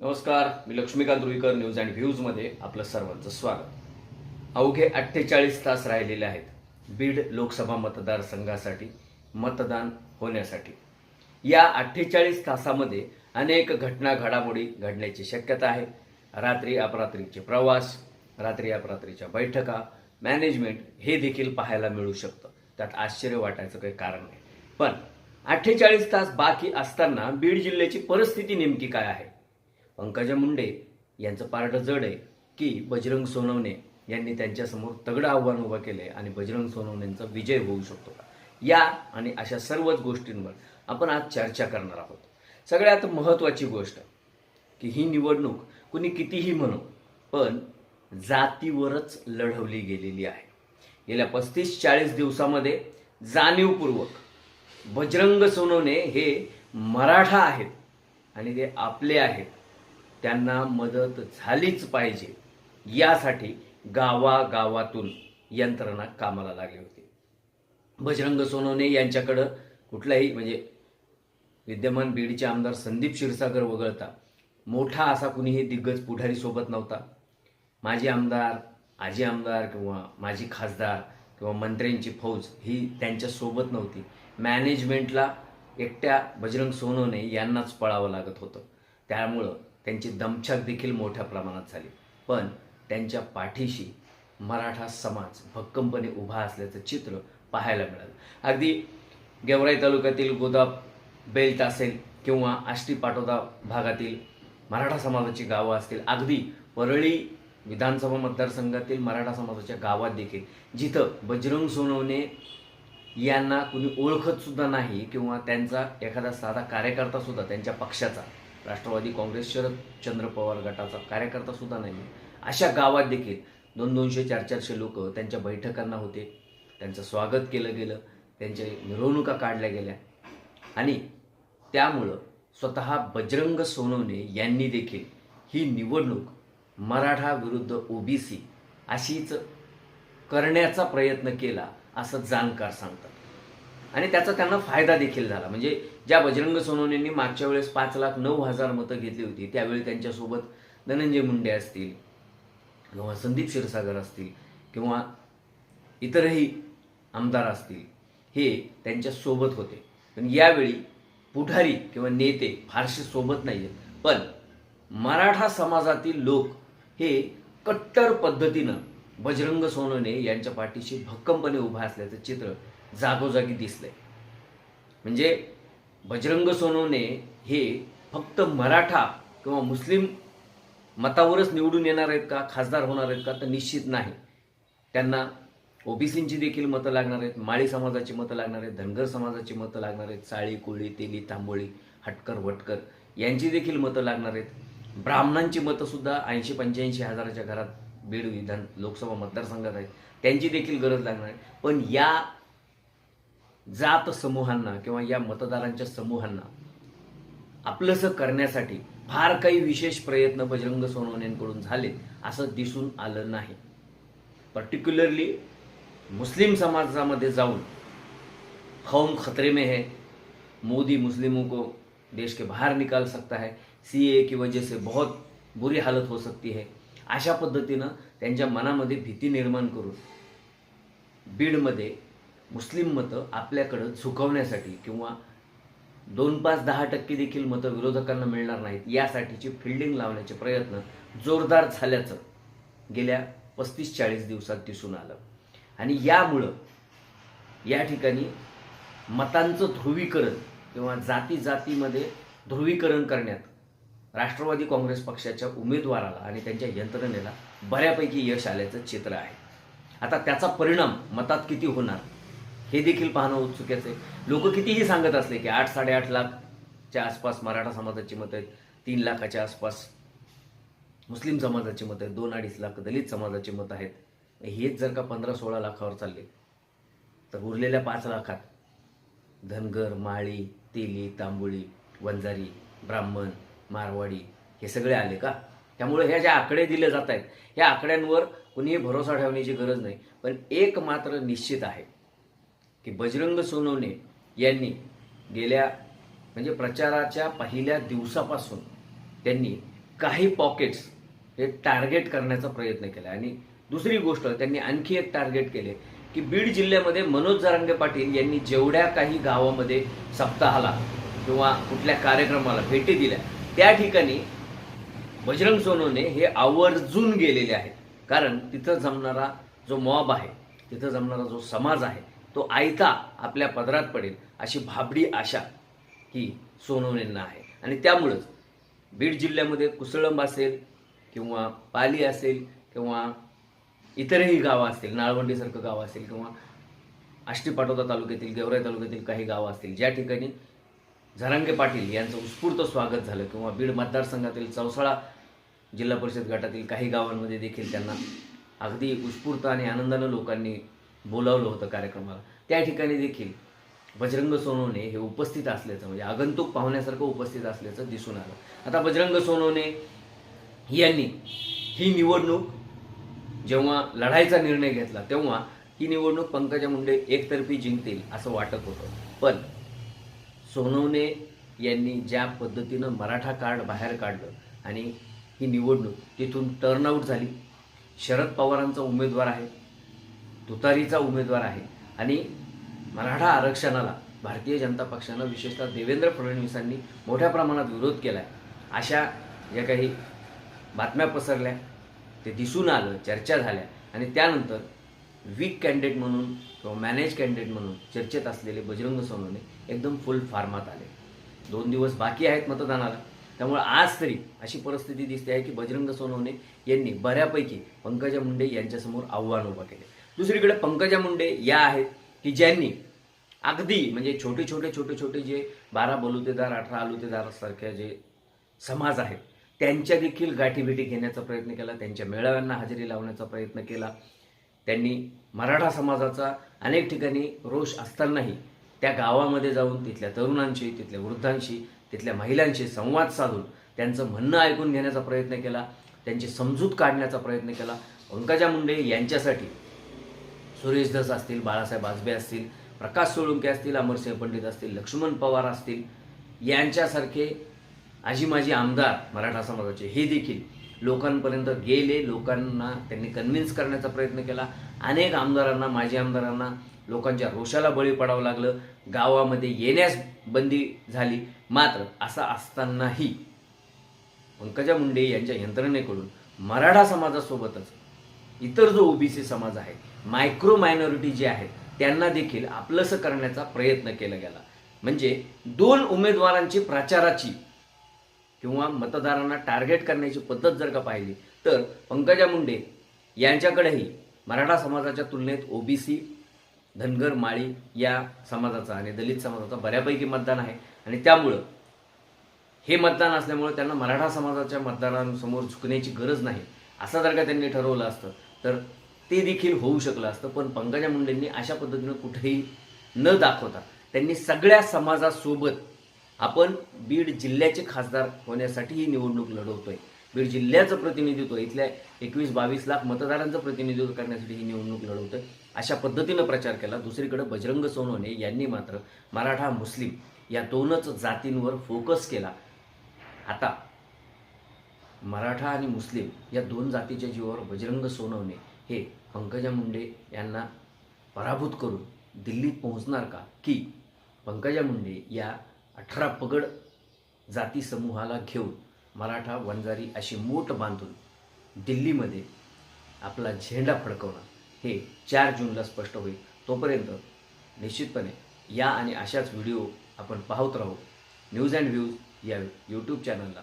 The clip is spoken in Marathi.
नमस्कार मी लक्ष्मीकांत रुईकर न्यूज अँड व्ह्यूजमध्ये आपलं सर्वांचं स्वागत. अवघे अठ्ठेचाळीस तास राहिलेले आहेत बीड लोकसभा मतदारसंघासाठी मतदान होण्यासाठी. या अठ्ठेचाळीस तासामध्ये अनेक घटना घडामोडी घडण्याची शक्यता आहे. रात्री अपरात्रीचे प्रवास रात्री अपरात्रीच्या बैठका मॅनेजमेंट हे देखील पाहायला मिळू शकतं. त्यात आश्चर्य वाटायचं काही कारण नाही. पण अठ्ठेचाळीस तास बाकी असताना बीड जिल्ह्याची परिस्थिती नेमकी काय आहे? पंकजा मुंडे यांचं पारडं जड आहे की बजरंग सोनवणे यांनी त्यांच्यासमोर तगडं आव्हान उभं केलं आहे आणि बजरंग सोनवणेंचा विजय होऊ शकतो का? या आणि अशा सर्वच गोष्टींवर आपण आज चर्चा करणार आहोत. सगळ्यात महत्त्वाची गोष्ट की ही निवडणूक कुणी कितीही म्हणू पण जातीवरच लढवली गेलेली आहे. गेल्या पस्तीस चाळीस दिवसामध्ये जाणीवपूर्वक बजरंग सोनवणे हे मराठा आहेत आणि ते आपले आहेत. त्यांना मदत झालीच पाहिजे. यासाठी गावागावातून यंत्रणा कामाला लागली होती. बजरंग सोनवणे यांच्याकडं कुठलाही म्हणजे विद्यमान बीडचे आमदार संदीप क्षीरसागर वगळता मोठा असा कुणीही दिग्गज पुढारी सोबत नव्हता. माजी आमदार आजी आमदार किंवा माजी खासदार किंवा मंत्र्यांची फौज ही त्यांच्यासोबत नव्हती. मॅनेजमेंटला एकट्या बजरंग सोनवणे यांनाच पळावं लागत होतं. त्यामुळं त्यांची दमछाक देखील मोठ्या प्रमाणात झाली. पण त्यांच्या पाठीशी मराठा समाज भक्कमपणे उभा असल्याचं चित्र पाहायला मिळालं. अगदी गेवराई तालुक्यातील गोदा बेल्ट असेल किंवा आष्टी पाटोदा भागातील मराठा समाजाची गावं असतील अगदी परळी विधानसभा मतदारसंघातील मराठा समाजाच्या गावात देखील जिथं बजरंग सोनवणे यांना कुणी ओळखतसुद्धा नाही किंवा त्यांचा एखादा साधा कार्यकर्तासुद्धा त्यांच्या पक्षाचा राष्ट्रवादी काँग्रेस शरद चंद्र पवार गटाचा कार्यकर्ता सुद्धा नाही अशा गावात देखील दोन दोनशे चार चारशे लोक त्यांच्या बैठकांना होते. त्यांचं स्वागत केलं गेलं. त्यांच्या मिरवणुका काढल्या गेल्या. आणि त्यामुळं स्वतः बजरंग सोनवणे यांनी देखील ही निवडणूक मराठा विरुद्ध ओबीसी अशीच करण्याचा प्रयत्न केला असं जाणकार सांगतात. आणि त्याचा त्यांना फायदा देखील झाला. म्हणजे ज्या बजरंग सोनवणेंनी मागच्या वेळेस पाच लाख नऊ हजार मतं घेतली होती त्यावेळी त्यांच्यासोबत धनंजय मुंडे असतील किंवा संदीप क्षीरसागर असतील किंवा इतरही आमदार असतील हे त्यांच्यासोबत होते. पण यावेळी पुढारी किंवा नेते फारसे सोबत नाही आहेत पण मराठा समाजातील लोक हे कट्टर पद्धतीनं बजरंग सोनवणे यांच्या पाठीशी भक्कमपणे उभा असल्याचं चित्र जागोजागी दिसलंय. म्हणजे बजरंग सोनवणे हे फक्त मराठा किंवा मुस्लिम मतावरच निवडून येणार आहेत का खासदार होणार आहेत का तर निश्चित नाही. त्यांना ओबीसींची देखील मतं लागणार आहेत माळी समाजाची मतं लागणार आहेत धनगर समाजाची मतं लागणार आहेत साळी कोळी तेली तांबोळी हटकर वटकर यांची देखील मतं लागणार आहेत. ब्राह्मणांची मतंसुद्धा ऐंशी पंच्याऐंशी हजाराच्या घरात बीड विधान लोकसभा मतदारसंघात आहेत. त्यांची देखील गरज लागणार आहे. पण या जात समूहांना किंवा या मतदारांच्या समूहांना आपलंसं करण्यासाठी फार काही विशेष प्रयत्न बजरंग सोनवण्यांकडून झाले असं दिसून आलं नाही. पर्टिक्युलरली मुस्लिम समाजामध्ये जाऊन कौम खतरे में है मोदी मुस्लिमों को देश के बाहर निकाल सकता है सी ए की वजह से बहुत बुरी हालत हो सकती है. अशा पद्धतीनं त्यांच्या मनामध्ये भीती निर्माण करून बीडमध्ये मुस्लिम मतं आपल्याकडं झुकवण्यासाठी किंवा दोन पाच दहा टक्के देखील मतं विरोधकांना मिळणार नाहीत यासाठीची फिल्डिंग लावण्याचे प्रयत्न जोरदार झाल्याचं गेल्या पस्तीस चाळीस दिवसात दिसून आलं. आणि यामुळं या ठिकाणी मतांचं ध्रुवीकरण किंवा जाती जातीमध्ये ध्रुवीकरण करण्यात राष्ट्रवादी काँग्रेस पक्षाच्या उमेदवाराला आणि त्यांच्या यंत्रणेला बऱ्यापैकी यश आल्याचं चित्र आहे. आता त्याचा परिणाम मतात किती होणार? हे देखील पाहणं उत्सुक्याचं आहे. लोक कितीही सांगत असले की आठ साडेआठ लाखच्या आसपास मराठा समाजाची मतं आहेत तीन लाखाच्या आसपास मुस्लिम समाजाची मतं आहेत दोन अडीच लाख दलित समाजाची मतं आहेत. हेच जर का पंधरा सोळा लाखावर चालले तर उरलेल्या पाच लाखात धनगर माळी तेली तांबोळी वंजारी ब्राह्मण मारवाडी हे सगळे आले का? त्यामुळे ह्या ज्या आकडे दिले जात आहेत ह्या आकड्यांवर कुणीही भरोसा ठेवण्याची गरज नाही. पण एक मात्र निश्चित आहे. की बजरंग सोनवणे यांनी गेल्या म्हणजे प्रचाराच्या पहिल्या दिवसापासून त्यांनी काही पॉकेट्स हे टार्गेट करण्याचा प्रयत्न केला. आणि दुसरी गोष्ट त्यांनी आणखी एक टार्गेट केले की बीड जिल्ह्यामध्ये मनोज जरांगे पाटील यांनी जेवढ्या काही गावामध्ये सप्ताहाला किंवा कुठल्या कार्यक्रमाला भेटी दिल्या त्या ठिकाणी बजरंग सोनवणे हे आवर्जून गेलेले आहेत. कारण तिथं जमणारा जो मॉब आहे तिथं जमणारा जो समाज आहे तो आयता आपल्या पदरात पडेल अशी भाबडी आशा ही सोनवणेंना आहे. आणि त्यामुळंच बीड जिल्ह्यामध्ये कुसळंब असेल किंवा पाली असेल किंवा इतरही गावं असतील नाळवंडीसारखं गाव असेल किंवा आष्टी पाटोदा तालुक्यातील गेवराई तालुक्यातील काही गावं असतील ज्या ठिकाणी झरांगे पाटील यांचं उत्स्फूर्त स्वागत झालं किंवा बीड मतदारसंघातील चौसाळा जिल्हा परिषद गटातील काही गावांमध्ये देखील त्यांना अगदी उत्स्फूर्त आणि आनंदानं लोकांनी बोलावलं होतं कार्यक्रमाला. त्या ठिकाणी देखील बजरंग सोनवणे हे उपस्थित असल्याचं म्हणजे आगंतुक पाहुण्यासारखं उपस्थित असल्याचं दिसून आलं. आता बजरंग सोनवणे यांनी ही निवडणूक जेव्हा लढायचा निर्णय घेतला तेव्हा ही निवडणूक पंकजा मुंडे एकतर्फी जिंकतील असं वाटत होतं. पण सोनवणे यांनी ज्या पद्धतीनं मराठा कार्ड बाहेर काढलं आणि ही निवडणूक तिथून टर्नआउट झाली. शरद पवारांचा उमेदवार आहे. तुतारीचा उमेदवार आहे. आणि मराठा आरक्षणाला भारतीय जनता पक्षानं विशेषतः देवेंद्र फडणवीसांनी मोठ्या प्रमाणात विरोध केला आहे अशा ज्या काही बातम्या पसरल्या ते दिसून आलं चर्चा झाल्या. आणि त्यानंतर वीक कॅन्डिडेट म्हणून किंवा मॅनेज कॅन्डिडेट म्हणून चर्चेत असलेले बजरंग सोनवणे एकदम फुल फार्मात आले. दोन दिवस बाकी आहेत मतदानाला. त्यामुळे आज तरी अशी परिस्थिती दिसते आहे की बजरंग सोनवणे यांनी बऱ्यापैकी पंकजा मुंडे यांच्यासमोर आव्हान उभं केले दुसरीकडे पंकजा मुंडे या आहेत की ज्यांनी अगदी म्हणजे छोटे छोटे छोटे छोटे जे बारा बलुतेदार अठरा अलुतेदारसारख्या जे समाज आहेत त्यांच्या देखील गाठीभेटी घेण्याचा प्रयत्न केला त्यांच्या मेळाव्यांना हजेरी लावण्याचा प्रयत्न केला. त्यांनी मराठा समाजाचा अनेक ठिकाणी रोष असतानाही त्या गावामध्ये जाऊन तिथल्या तरुणांशी तिथल्या वृद्धांशी तिथल्या महिलांशी संवाद साधून त्यांचं म्हणणं ऐकून घेण्याचा प्रयत्न केला त्यांची समजूत काढण्याचा प्रयत्न केला. पंकजा मुंडे यांच्यासाठी सुरेश धस असतील बाळासाहेब आजबे असतील प्रकाश सोळुंके असतील अमरसिंह पंडित असतील लक्ष्मण पवार असतील यांच्यासारखे आजी माजी आमदार मराठा समाजाचे हे देखील लोकांपर्यंत गेले लोकांना त्यांनी कन्व्हिन्स करण्याचा प्रयत्न केला. अनेक आमदारांना माजी आमदारांना लोकांच्या रोषाला बळी पडावं लागलं. गावामध्ये येण्यास बंदी झाली. मात्र असं असतानाही पंकजा मुंडे यांच्या यंत्रणेकडून मराठा समाजासोबतच इतर जो ओबीसी समाज आहे मायक्रो मायनॉरिटी जे आहेत त्यांना देखील आपलंसं करण्याचा प्रयत्न केला गेला. म्हणजे दोन उमेदवारांची प्रचाराची किंवा मतदारांना टार्गेट करण्याची पद्धत जर का पाहिली तर पंकजा मुंडे यांच्याकडेही मराठा समाजाच्या तुलनेत ओबीसी धनगर माळी या समाजाचा आणि दलित समाजाचा बऱ्यापैकी मतदान आहे. आणि त्यामुळं हे मतदान असल्यामुळे त्यांना मराठा समाजाच्या मतदारांसमोर झुकण्याची गरज नाही असं जर का त्यांनी ठरवलं असतं तर ते देखील होऊ शकलं असतं. पण पंकजा मुंडेंनी अशा पद्धतीनं कुठेही न दाखवता त्यांनी सगळ्या समाजासोबत आपण बीड जिल्ह्याचे खासदार होण्यासाठी ही निवडणूक लढवतोय. बीड जिल्ह्याचं प्रतिनिधित्व इथल्या एकवीस बावीस लाख मतदारांचं प्रतिनिधित्व करण्यासाठी ही निवडणूक लढवतोय. अशा पद्धतीनं प्रचार केला. दुसरीकडे बजरंग सोनवणे यांनी मात्र मराठा मुस्लिम या दोनच जातींवर फोकस केला. आता मराठा आणि मुस्लिम या दोन जातीच्या जीवावर बजरंग सोनवणे हे पंकजा मुंडे यांना पराभूत करून दिल्लीत पोहोचणार का? की पंकजा मुंडे या अठरा पगड जाती समूहाला घेऊन मराठा वंजारी अशी मोठ बांधून दिल्लीमध्ये आपला झेंडा फडकवणं हे चार जूनला स्पष्ट होईल. तोपर्यंत निश्चितपणे या आणि अशाच व्हिडिओ आपण पाहत राहू. न्यूज अँड व्ह्यूज या यूट्यूब चॅनलला